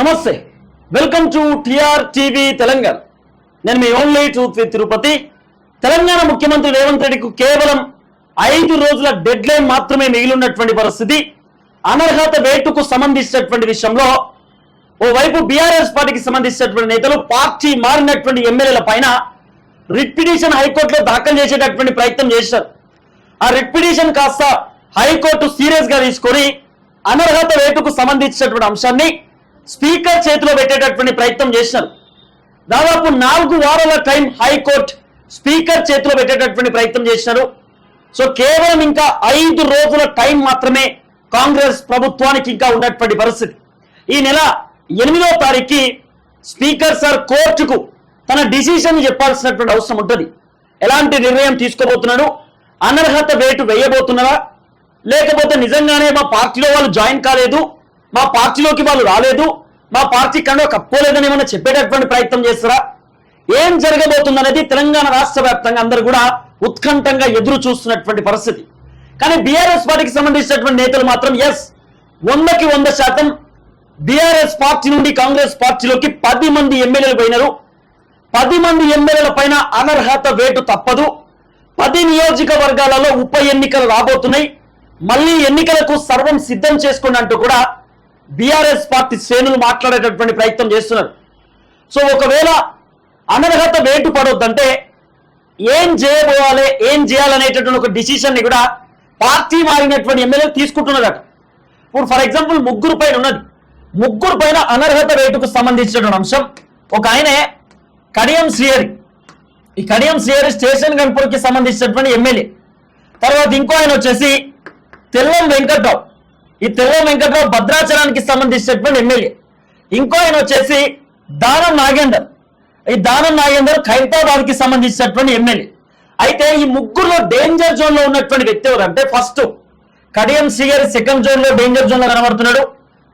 నమస్తే. Welcome to TR TV Telangana. నేను మీ only truth with Tirupati. Telangana ముఖ్యమంత్రి రేవంత్ రెడ్డికి కేవలం ఐదు రోజుల డెడ్ లైన్ మాత్రమే మిగిలినటువంటి పరిస్థితి. అనర్హత వేటుకు సంబంధించినటువంటి విషయంలో ఓవైపు బీఆర్ఎస్ పార్టీకి సంబంధించినటువంటి నేతలు పార్టీ మారినటువంటి ఎమ్మెల్యేల పైన రిట్ పిటిషన్ హైకోర్టులో దాఖలు చేసేటటువంటి ప్రయత్నం చేశారు. ఆ రిట్ పిటిషన్ కాస్త హైకోర్టు సీరియస్గా తీసుకొని అనర్హత వేటుకు సంబంధించినటువంటి అంశాన్ని స్పీకర్ చేతిలో పెట్టేటటువంటి ప్రయత్నం చేశారు దాదాపు నాలుగు వారాల టైం హైకోర్టు స్పీకర్ చేతిలో పెట్టేటటువంటి ప్రయత్నం చేశారు సో కేవలం ఇంకా ఐదు రోజుల టైం మాత్రమే కాంగ్రెస్ ప్రభుత్వానికి ఇంకా ఉన్నటువంటి పరిస్థితి. ఈ నెల ఎనిమిదో తారీఖుకి స్పీకర్ సార్ కోర్టుకు తన డిసిషన్ చెప్పాల్సినటువంటి అవసరం ఉంటుంది. ఎలాంటి నిర్ణయం తీసుకోబోతున్నాడు? అనర్హత వేటు వేయబోతున్నారా? లేకపోతే నిజంగానే మా పార్టీలో వాళ్ళు జాయిన్ కాలేదు మా పార్టీలోకి వాళ్ళు రాలేదు మా పార్టీ కన్నా కప్పుకోలేదని ఏమన్నా చెప్పేటటువంటి ప్రయత్నం చేస్తారా? ఏం జరగబోతుందనేది తెలంగాణ రాష్ట్ర వ్యాప్తంగా అందరూ కూడా ఉత్కంఠంగా ఎదురు చూస్తున్నటువంటి పరిస్థితి. కానీ బీఆర్ఎస్ పార్టీకి సంబంధించినటువంటి నేతలు మాత్రం ఎస్ వందకి వంద శాతం బీఆర్ఎస్ పార్టీ నుండి కాంగ్రెస్ పార్టీలోకి పది మంది ఎమ్మెల్యేలు పోయినారు. పది మంది ఎమ్మెల్యేల పైన అనర్హత వేటు తప్పదు. పది నియోజకవర్గాలలో ఉప ఎన్నికలు రాబోతున్నాయి. మళ్ళీ ఎన్నికలకు సర్వం సిద్ధం చేసుకోండి అంటూ కూడా బీఆర్ఎస్ పార్టీ శ్రేణులు మాట్లాడేటటువంటి ప్రయత్నం చేస్తున్నారు. సో ఒకవేళ అనర్హత వేటు పడొద్దంటే ఏం చేయబోవాలి ఏం చేయాలనేటటువంటి ఒక డిసిషన్ని కూడా పార్టీ మారినటువంటి ఎమ్మెల్యేలు తీసుకుంటున్నారట. ఇప్పుడు ఫర్ ఎగ్జాంపుల్ ముగ్గురు పైన ఉన్నది. ముగ్గురు పైన అనర్హత రేటుకు సంబంధించినటువంటి అంశం. ఒక ఆయనే కడియం శ్రీహరి. ఈ కడియం శ్రీహరి స్టేషన్ గణపూర్కి సంబంధించినటువంటి ఎమ్మెల్యే. తర్వాత ఇంకో ఆయన వచ్చేసి తెల్లం వెంకట్రావు. ఈ తెల్ల వెంకట్రావు భద్రాచలానికి సంబంధించినటువంటి ఎమ్మెల్యే. ఇంకో ఆయన వచ్చేసి దానం నాగేందర్. ఈ దానం నాగేందర్ ఖైరతాబాద్కి సంబంధించినటువంటి ఎమ్మెల్యే. అయితే ఈ ముగ్గురులో డేంజర్ జోన్లో ఉన్నటువంటి వ్యక్తి ఎవరంటే ఫస్ట్ కడియం సిగర్ సెకండ్ జోన్లో డేంజర్ జోన్లో కనబడుతున్నాడు.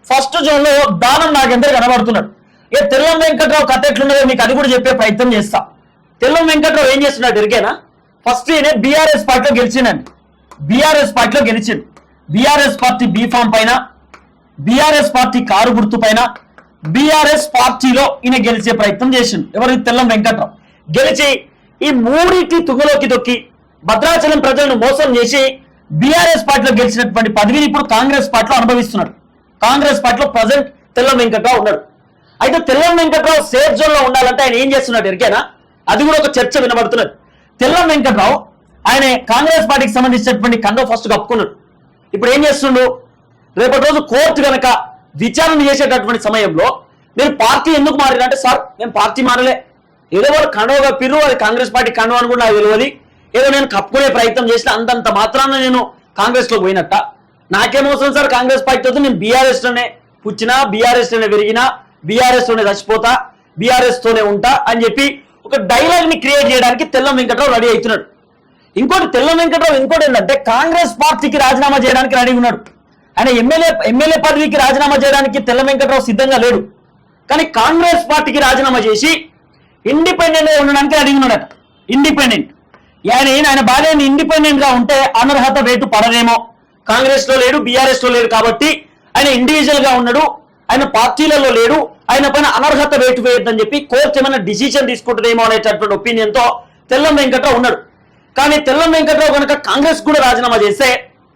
ఫస్ట్ జోన్లో దానం నాగేందర్ కనబడుతున్నాడు. ఇక తెల్లం వెంకట్రావు కథ ఎట్లున్నదో మీకు అది కూడా చెప్పే ప్రయత్నం చేస్తా. తెల్లం వెంకట్రావు ఏం చేస్తున్నాడు ఎరికేనా ఫస్ట్ ఈయన బీఆర్ఎస్ పార్టీలో గెలిచిండండి. బీఆర్ఎస్ పార్టీలో గెలిచిండు. బీఆర్ఎస్ పార్టీ బీఫామ్ పైన బీఆర్ఎస్ పార్టీ కారు గుర్తు పైన బీఆర్ఎస్ పార్టీలో ఈయన గెలిచే ప్రయత్నం చేసిండు. ఎవరు తెల్లం వెంకట్రావు. గెలిచి ఈ మూడింటి తుగలోకి తొక్కి భద్రాచలం ప్రజలను మోసం చేసి బీఆర్ఎస్ పార్టీలో గెలిచినటువంటి పదవిని ఇప్పుడు కాంగ్రెస్ పార్టీలో అనుభవిస్తున్నాడు. కాంగ్రెస్ పార్టీలో ప్రజెంట్ తెల్లం వెంకట్రావు ఉన్నాడు. అయితే తెల్లం వెంకట్రావు సేఫ్ జోన్లో ఉండాలంటే ఆయన ఏం చేస్తున్నాడు ఎరికేనా? అది కూడా ఒక చర్చ వినబడుతున్నది. తెల్లం వెంకట్రావు ఆయన కాంగ్రెస్ పార్టీకి సంబంధించినటువంటి కండో ఫస్ట్ కప్పుకున్నాడు. ఇప్పుడు ఏం చేస్తుండు? రేపటి రోజు కోర్టు కనుక విచారణ చేసేటటువంటి సమయంలో మీరు పార్టీ ఎందుకు మారినంటే సార్ నేను పార్టీ మారలే. ఏదో వాడు కండవగా పిర్రు అది కాంగ్రెస్ పార్టీ కండవ అని కూడా నాకు తెలియదు ఏదో నేను కప్పుకునే ప్రయత్నం చేసిన అంతంత మాత్రాన నేను కాంగ్రెస్లో పోయినట్ట నాకేమవసరం సార్? కాంగ్రెస్ పార్టీతో నేను బీఆర్ఎస్లోనే పుచ్చినా బీఆర్ఎస్లోనే పెరిగినా బీఆర్ఎస్లోనే చచ్చిపోతా బీఆర్ఎస్ తోనే ఉంటా అని చెప్పి ఒక డైలాగ్ని క్రియేట్ చేయడానికి తెల్లం వెంకట్రావు రెడీ అవుతున్నాడు. ఇంకోటి తెల్ల వెంకట్రావు ఇంకోటి ఏంటంటే కాంగ్రెస్ పార్టీకి రాజీనామా చేయడానికి రెడీ ఉన్నాడు. ఆయన ఎమ్మెల్యే ఎమ్మెల్యే పదవికి రాజీనామా చేయడానికి తెల్ల వెంకట్రావు సిద్ధంగా లేడు. కానీ కాంగ్రెస్ పార్టీకి రాజీనామా చేసి ఇండిపెండెంట్గా ఉండడానికి రెడీ ఉన్నాడట. ఇండిపెండెంట్. ఆయన ఏం- ఆయన భార్య ఇండిపెండెంట్గా ఉంటే అనర్హత రేటు పడదేమో. కాంగ్రెస్లో లేడు బీఆర్ఎస్లో లేడు కాబట్టి ఆయన ఇండివిజువల్గా ఉన్నాడు ఆయన పార్టీలలో లేడు ఆయన పైన అనర్హత రేటు వేయొద్దని చెప్పి కోర్టు ఏమైనా డిసిషన్ తీసుకుంటుందేమో అనేటటువంటి ఒపీనియన్తో తెల్లం వెంకట్రావు ఉన్నాడు. కానీ తెల్లం వెంకట్రావు కనుక కాంగ్రెస్ కూడా రాజీనామా చేస్తే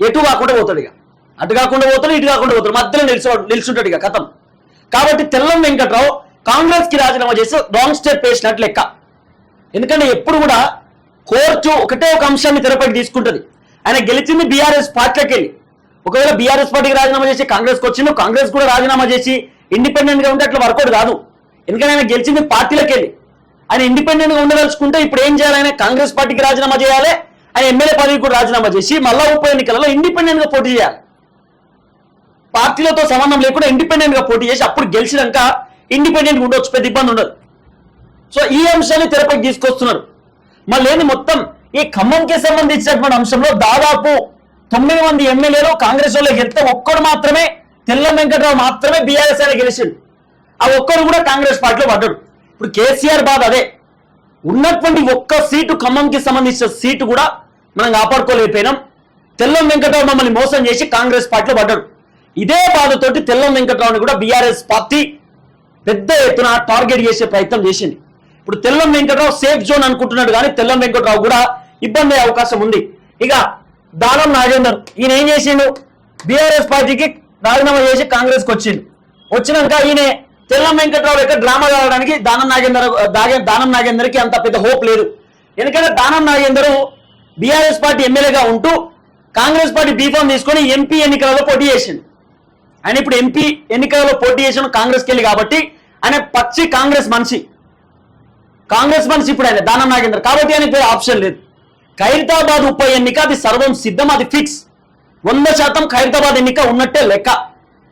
ఎటు కాకుండా పోతాడు ఇక. అటు కాకుండా పోతాడు ఇటు కాకుండా పోతాడు. మధ్యలో నిలిచి నిల్చుంటాడు ఇక కథం. కాబట్టి తెల్లం వెంకట్రావు కాంగ్రెస్కి రాజీనామా చేసి రాంగ్ స్టెప్ వేసినట్లు లెక్క. ఎందుకంటే ఎప్పుడు కూడా కోర్టు ఒకటే ఒక అంశాన్ని తెరపైకి తీసుకుంటుంది. ఆయన గెలిచింది బీఆర్ఎస్ పార్టీలోకి వెళ్ళి. ఒకవేళ బీఆర్ఎస్ పార్టీకి రాజీనామా చేసి కాంగ్రెస్కి వచ్చిండు కాంగ్రెస్ కూడా రాజీనామా చేసి ఇండిపెండెంట్గా ఉంటే అట్లా వర్కౌట్ కాదు. ఎందుకంటే ఆయన గెలిచింది పార్టీలోకి వెళ్ళి. ఆయన ఇండిపెండెంట్గా ఉండదలుచుకుంటే ఇప్పుడు ఏం చేయాలి? ఆయన కాంగ్రెస్ పార్టీకి రాజీనామా చేయాలి. ఆయన ఎమ్మెల్యే పదవికి కూడా రాజీనామా చేసి మళ్ళా ఉప ఎన్నికలలో ఇండిపెండెంట్గా పోటీ చేయాలి. పార్టీలతో సంబంధం లేకుండా ఇండిపెండెంట్గా పోటీ చేసి అప్పుడు గెలిచినాక ఇండిపెండెంట్గా ఉండొచ్చు పెద్ద ఇబ్బంది ఉండదు. సో ఈ అంశాన్ని తెరపైకి తీసుకొస్తున్నారు. మళ్ళీ ఏంది మొత్తం? ఈ ఖమ్మంకి సంబంధించినటువంటి అంశంలో దాదాపు తొమ్మిది మంది ఎమ్మెల్యేలు కాంగ్రెస్ వాళ్ళు గెలిస్తే ఒక్కడు మాత్రమే తెల్ల వెంకట్రావు మాత్రమే బీఆర్ఎస్ అయినా గెలిచిండు. ఆ ఒక్కడు కూడా కాంగ్రెస్ పార్టీలో పడ్డాడు. ఇప్పుడు కేసీఆర్ బాధ అదే. ఉన్నటువంటి ఒక్క సీటు ఖమ్మంకి సంబంధించిన సీటు కూడా మనం కాపాడుకోలేకపోయినాం. తెల్లం వెంకటరావు మమ్మల్ని మోసం చేసి కాంగ్రెస్ పార్టీలో పడ్డాడు. ఇదే బాధతోటి తెల్లం వెంకటరావుని కూడా బీఆర్ఎస్ పార్టీ పెద్ద ఎత్తున టార్గెట్ చేసే ప్రయత్నం చేసింది. ఇప్పుడు తెల్లం వెంకటరావు సేఫ్ జోన్ అనుకుంటున్నాడు కానీ తెల్లం వెంకట్రావు కూడా ఇబ్బంది అయ్యే అవకాశం ఉంది. ఇక దానం నాగేందర్ ఈయన ఏం చేసిండు? బీఆర్ఎస్ పార్టీకి రాజీనామా చేసి కాంగ్రెస్కి వచ్చిండు. వచ్చినాక ఈయన తెల్లం వెంకట్రావు యొక్క డ్రామా కావడానికి దానం నాగేందర్ దాగే- దానం నాగేందర్కి అంత పెద్ద హోప్ లేదు. ఎందుకంటే దానం నాగేందర్ బీఆర్ఎస్ పార్టీ ఎమ్మెల్యేగా ఉంటూ కాంగ్రెస్ పార్టీ బీఫామ్ తీసుకొని ఎంపీ ఎన్నికలలో పోటీ చేసిండు. ఆయన ఇప్పుడు ఎంపీ ఎన్నికలలో పోటీ చేసిన కాంగ్రెస్కి వెళ్ళి కాబట్టి ఆయన పచ్చి కాంగ్రెస్ మనిషి. కాంగ్రెస్ మనిషి ఇప్పుడు ఆయన దానం నాగేందర్. కాబట్టి ఆయనకి వేరే ఆప్షన్ లేదు. ఖైరతాబాద్ ఉప ఎన్నిక అది సర్వం సిద్ధం అది ఫిక్స్. వంద శాతం ఖైరతాబాద్ ఎన్నిక ఉన్నట్టే లెక్క.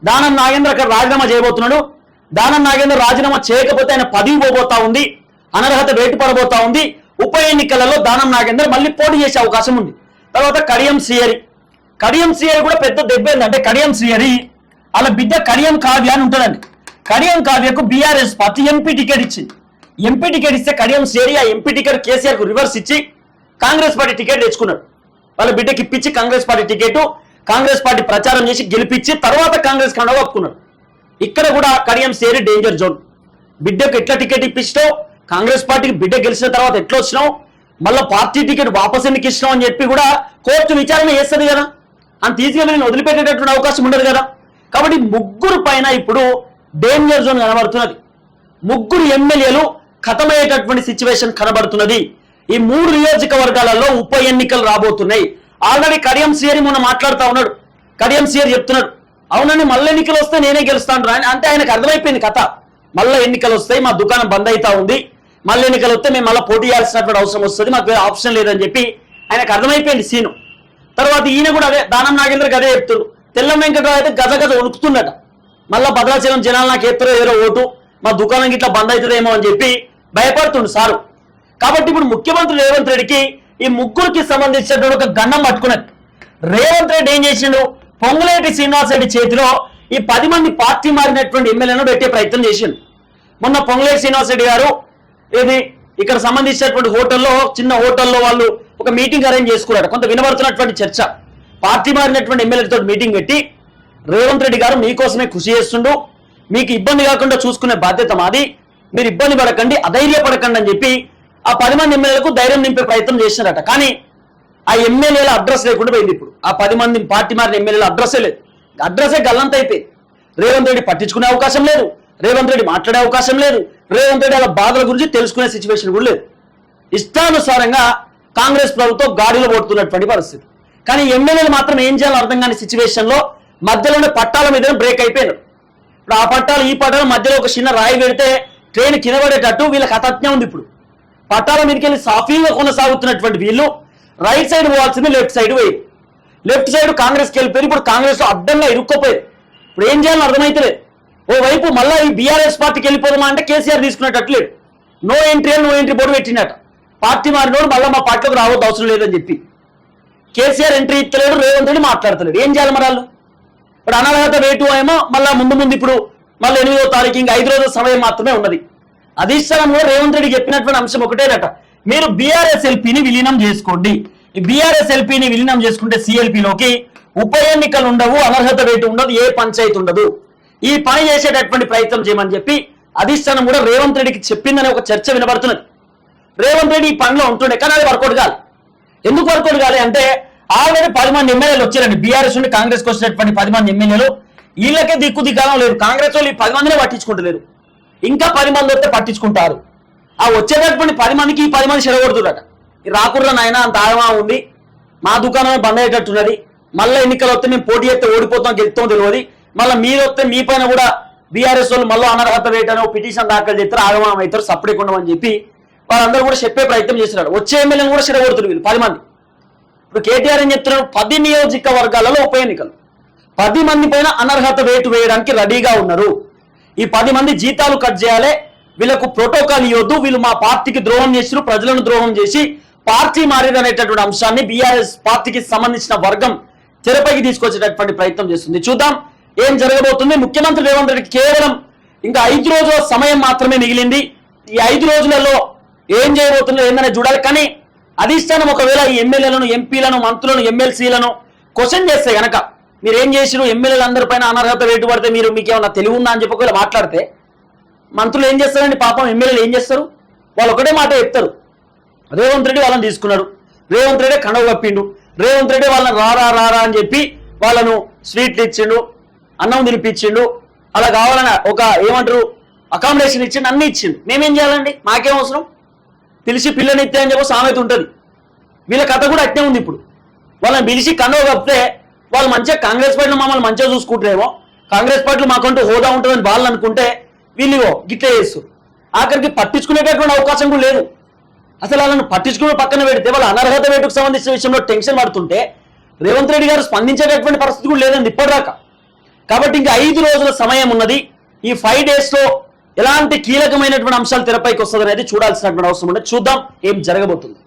దానం నాగేంద్ర అక్కడ రాజీనామా చేయబోతున్నాడు. దానం నాగేంద్ర రాజీనామా చేయకపోతే ఆయన పదవి పోబోతా ఉంది అనర్హత వేటు పడబోతా ఉంది. ఉప ఎన్నికలలో దానం నాగేందర్ మళ్ళీ పోటీ చేసే అవకాశం ఉంది. తర్వాత కడియం సియరి. కడియం సియరి కూడా పెద్ద దెబ్బ ఏంటంటే కడియం సియరి. అలా బిడ్డ కడియం కావ్య అని ఉంటుందండి. కడియం కావ్యకు బీఆర్ఎస్ పార్టీ ఎంపీ టికెట్ ఇచ్చింది ఎంపీ టికెట్ ఇస్తే కడియం సియరి ఆ ఎంపీ టికెట్ కేసీఆర్కు రివర్స్ ఇచ్చి కాంగ్రెస్ పార్టీ టికెట్ తెచ్చుకున్నాడు వాళ్ళ బిడ్డకి ఇప్పించి Congress party ticket Congress party ప్రచారం చేసి గెలిపించి తర్వాత కాంగ్రెస్ కండ ఒప్పుకున్నాడు ఇక్కడ కూడా కడియం సేరి డేంజర్ జోన్ బిడ్డకు ఎట్లా టికెట్ ఇప్పించినావు కాంగ్రెస్ పార్టీకి బిడ్డ గెలిచిన తర్వాత ఎట్లా వచ్చినావు? మళ్ళీ పార్టీ టికెట్ వాపస్ ఎందుకు ఇచ్చినావు అని చెప్పి కూడా కోర్టు విచారణ చేస్తుంది కదా. అంత ఈజీగా నేను వదిలిపెట్టేటటువంటి అవకాశం ఉండదు కదా. కాబట్టి ముగ్గురు పైన ఇప్పుడు డేంజర్ జోన్ కనబడుతున్నది. ముగ్గురు ఎమ్మెల్యేలు ఖతమయ్యేటటువంటి సిచ్యువేషన్ కనబడుతున్నది. ఈ మూడు నియోజకవర్గాలలో ఉప ఎన్నికలు రాబోతున్నాయి. ఆల్రెడీ కడియం సియర్ మొన్న మాట్లాడుతూ ఉన్నాడు. కడియం సిఆర్ చెప్తున్నాడు. అవునని మళ్ళీ ఎన్నికలు వస్తే నేనే గెలుస్తాను రా అంటే ఆయనకు అర్థమైపోయింది కథ. మళ్ళీ ఎన్నికలు వస్తాయి మా దుకాణం బంద్ అవుతా ఉంది. మళ్ళీ ఎన్నికలు వస్తే మేము మళ్ళీ పోటీ చేయాల్సినటువంటి అవసరం వస్తుంది మాకు ఆప్షన్ లేదని చెప్పి ఆయనకు అర్థమైపోయింది సీను. తర్వాత ఈయన కూడా అదే దానం నాగేంద్రకి అదే చెప్తుండు. తెల్ల వెంకటరావు అయితే గజ గజ వణుకుతుండట మళ్ళా భద్రాచలం జనాలు నాకు ఎత్తురో ఏదో ఓటు మా దుకాణం ఇట్లా బంద్ అవుతుందేమో అని చెప్పి భయపడుతుండు సారు. కాబట్టి ఇప్పుడు ముఖ్యమంత్రి రేవంత్ రెడ్డికి ఈ ముగ్గురికి సంబంధించినటువంటి ఒక గండం పట్టుకున్నట్టు. రేవంత్ రెడ్డి ఏం చేసిండు? పొంగులేటి శ్రీనివాస్ రెడ్డి చేతిలో ఈ పది మంది పార్టీ మారినటువంటి ఎమ్మెల్యేలను పెట్టే ప్రయత్నం చేసిండు. మొన్న పొంగులేటి శ్రీనివాస్ రెడ్డి గారు ఇది ఇక్కడ సంబంధించినటువంటి హోటల్లో చిన్న హోటల్లో వాళ్ళు ఒక మీటింగ్ అరేంజ్ చేసుకున్నారు కొంత వినబడుతున్నటువంటి చర్చ. పార్టీ మారినటువంటి ఎమ్మెల్యేలతో మీటింగ్ పెట్టి రేవంత్ రెడ్డి గారు మీకోసమే కృషి చేస్తుండు. మీకు ఇబ్బంది కాకుండా చూసుకునే బాధ్యత మాది. మీరు ఇబ్బంది పడకండి అధైర్యపడకండి అని చెప్పి ఆ పది మంది ఎమ్మెల్యేలకు ధైర్యం నింపే ప్రయత్నం చేసినారట. కానీ ఆ ఎమ్మెల్యేల అడ్రస్ లేకుండా పోయింది ఇప్పుడు. ఆ పది మంది పార్టీ మారిన ఎమ్మెల్యేల అడ్రస్సే లేదు. అడ్రస్సే గల్లంత అయిపోయింది. రేవంత్ రెడ్డి పట్టించుకునే అవకాశం లేదు. రేవంత్ రెడ్డి మాట్లాడే అవకాశం లేదు. రేవంత్ రెడ్డి వాళ్ళ బాధల గురించి తెలుసుకునే సిచ్యువేషన్ కూడా లేదు. ఇష్టానుసారంగా కాంగ్రెస్ ప్రభుత్వం గాడిలో పడుతున్నటువంటి పరిస్థితి. కానీ ఎమ్మెల్యేలు మాత్రం ఏం చేయాలో అర్థం కాని సిచ్యువేషన్లో మధ్యలోనే పట్టాల మీద బ్రేక్ అయిపోయారు ఇప్పుడు ఆ పట్టాలు ఈ పట్టాల మధ్యలో ఒక చిన్న రాయి పెడితే ట్రైన్ కింద పడేటట్టు వీళ్ళకి అతజ్ఞ ఉంది ఇప్పుడు. పట్టాల మీదకి వెళ్ళి సాఫీగా కొనసాగుతున్నటువంటి వీళ్ళు రైట్ సైడ్ పోవాల్సింది లెఫ్ట్ సైడ్ పోయి. లెఫ్ట్ సైడ్ కాంగ్రెస్కి వెళ్ళిపోయి ఇప్పుడు కాంగ్రెస్ అడ్డంగా ఇరుక్కోపోయారు. ఇప్పుడు ఏం చేయాలని అర్థమైతలేదు. ఓ వైపు మళ్ళీ ఈ బీఆర్ఎస్ పార్టీకి వెళ్ళిపోదామా అంటే కేసీఆర్ తీసుకునేటట్లేదు నో ఎంట్రీ అని నో ఎంట్రీ బోర్డు పెట్టినట్టు పార్టీ మారినోడు మళ్ళీ మా పార్టీలోకి రావద్దు అవసరం లేదని చెప్పి. కేసీఆర్ ఎంట్రీ ఇస్తలేడు రేవంత్ రెడ్డి మాట్లాడతలేడు. ఏం చేయాలి మరి వాళ్ళు? ఇప్పుడు అనర్హత వేటు ఏమో మళ్ళీ ముందు ముందు ఇప్పుడు మళ్ళీ ఎనిమిదో తారీఖు ఇంకా ఐదు రోజుల సమయం మాత్రమే ఉన్నది. అధిష్టానంలో రేవంత్ రెడ్డి చెప్పినటువంటి అంశం ఒకటేనట. మీరు బీఆర్ఎస్ ఎల్పీని విలీనం చేసుకోండి. ఈ బీఆర్ఎస్ ఎల్పీని విలీనం చేసుకుంటే సిఎల్పిలోకి ఉప ఎన్నికలు ఉండవు అనర్హత రేటు ఉండదు ఏ పంచాయతీ ఉండదు. ఈ పని చేసేటటువంటి ప్రయత్నం చేయమని చెప్పి అధిష్టానం కూడా రేవంత్ రెడ్డికి చెప్పిందనే ఒక చర్చ వినబడుతున్నది. రేవంత్ రెడ్డి ఈ పనిలో ఉంటుండే కానీ అది వర్కౌట్ కాదు ఎందుకు వర్కౌట్ కాలే అంటే ఆల్రెడీ పది మంది ఎమ్మెల్యేలు వచ్చారండి. బీఆర్ఎస్ నుండి కాంగ్రెస్ వచ్చినటువంటి పది మంది ఎమ్మెల్యేలు. వీళ్ళకే దిక్కు దిక్కాలం లేదు కాంగ్రెస్ వాళ్ళు ఈ పది మందినే పట్టించుకుంటలేరు. ఇంకా పది మంది వస్తే పట్టించుకుంటారు. ఆ వచ్చేటటువంటి పది మందికి ఈ పది మంది చెడగొడుతున్నట ఈ రాకుర్ర నాయన అంత ఆయమా ఉంది. మా దుకాణమే బంద్ అయ్యేటట్టున్నది మళ్ళీ ఎన్నికలు వస్తే మేము పోటీ చేస్తే ఓడిపోతాం గెలుస్తాం తెలియదు. మళ్ళీ మీరు వస్తే మీ పైన కూడా బీఆర్ఎస్ వాళ్ళు మళ్ళీ అనర్హత వేయటం పిటిషన్ దాఖలు చేస్తారు ఆగమనం అవుతారు సపరేట్ అని చెప్పి వాళ్ళందరూ కూడా చెప్పే ప్రయత్నం చేస్తున్నారు. వచ్చే ఎమ్మెల్యేని కూడా చెడగొడుతున్నారు వీళ్ళు పది మంది. ఇప్పుడు కేటీఆర్ ఏం చెప్తున్నారు పది నియోజకవర్గాలలో ఉప ఎన్నికలు. పది మంది పైన అనర్హత వేటు వేయడానికి రెడీగా ఉన్నారు. ఈ పది మంది జీతాలు కట్ చేయాలి వీళ్ళకు ప్రోటోకాల్ ఇవ్వద్దు వీళ్ళు మా పార్టీకి ద్రోహం చేసిరు ప్రజలను ద్రోహం చేసి పార్టీ మారేది అనేటటువంటి అంశాన్ని బీఆర్ఎస్ పార్టీకి సంబంధించిన వర్గం తెరపైకి తీసుకొచ్చేటటువంటి ప్రయత్నం చేస్తుంది. చూద్దాం ఏం జరగబోతుంది. ముఖ్యమంత్రి రేవంత్ రెడ్డి కేవలం ఇంకా ఐదు రోజుల సమయం మాత్రమే మిగిలింది. ఈ ఐదు రోజులలో ఏం చేయబోతుందో ఏందనే చూడాలి. కానీ అధిష్టానం ఒకవేళ ఈ ఎమ్మెల్యేలను ఎంపీలను మంత్రులను ఎమ్మెల్సీలను క్వశ్చన్ చేస్తే గనక మీరు ఏం చేసిరు ఎమ్మెల్యేలందరిపైన అనర్హత వేటు పడితే మీరు మీకు ఏమైనా తెలివి ఉందా అని చెప్పి ఒకవేళ మాట్లాడితే మంత్రులు ఏం చేస్తారండి? పాపం ఎమ్మెల్యేలు ఏం చేస్తారు? వాళ్ళు ఒకటే మాట చెప్తారు. రేవంత్ రెడ్డి వాళ్ళని తీసుకున్నాడు రేవంత్ రెడ్డి కండవ కప్పిండు. రేవంత్ రెడ్డి వాళ్ళని రారా రారా అని చెప్పి వాళ్ళను స్వీట్లు ఇచ్చిండు అన్నం తినిపించిండు. అలా కావాలని ఒక ఏమంటారు? అకామిడేషన్ ఇచ్చిండు అన్ని ఇచ్చిండు. మేమేం చేయాలండి? మాకేం అవసరం? పిలిచి పిల్లని ఇస్తే అని చెప్పి సామెత ఉంటుంది. వీళ్ళ కథ కూడా అట్నే ఉంది ఇప్పుడు. వాళ్ళని పిలిచి కండవ కప్పితే వాళ్ళు మంచిగా కాంగ్రెస్ పార్టీలో మమ్మల్ని మంచిగా చూసుకుంటారేమో. కాంగ్రెస్ పార్టీలో మాకంటూ హోదా ఉంటుందని వాళ్ళు అనుకుంటే వీళ్ళు గిట్లే చేస్తారు ఆఖరికి పట్టించుకునేటటువంటి అవకాశం కూడా లేదు. అసలు వాళ్ళని పట్టించుకుని పక్కన పెడితే వాళ్ళ అనర్హత వేటుకు సంబంధించిన విషయంలో టెన్షన్ పడుతుంటే రేవంత్ రెడ్డి గారు స్పందించేటటువంటి పరిస్థితి కూడా లేదండి ఇప్పటిదాకా. కాబట్టి ఇంకా ఐదు రోజుల సమయం ఉన్నది. ఈ ఫైవ్ డేస్లో ఎలాంటి కీలకమైనటువంటి అంశాలు తెరపైకి వస్తుంది అనేది చూడాల్సినటువంటి అవసరం ఉంది చూద్దాం. ఏం జరగబోతుంది.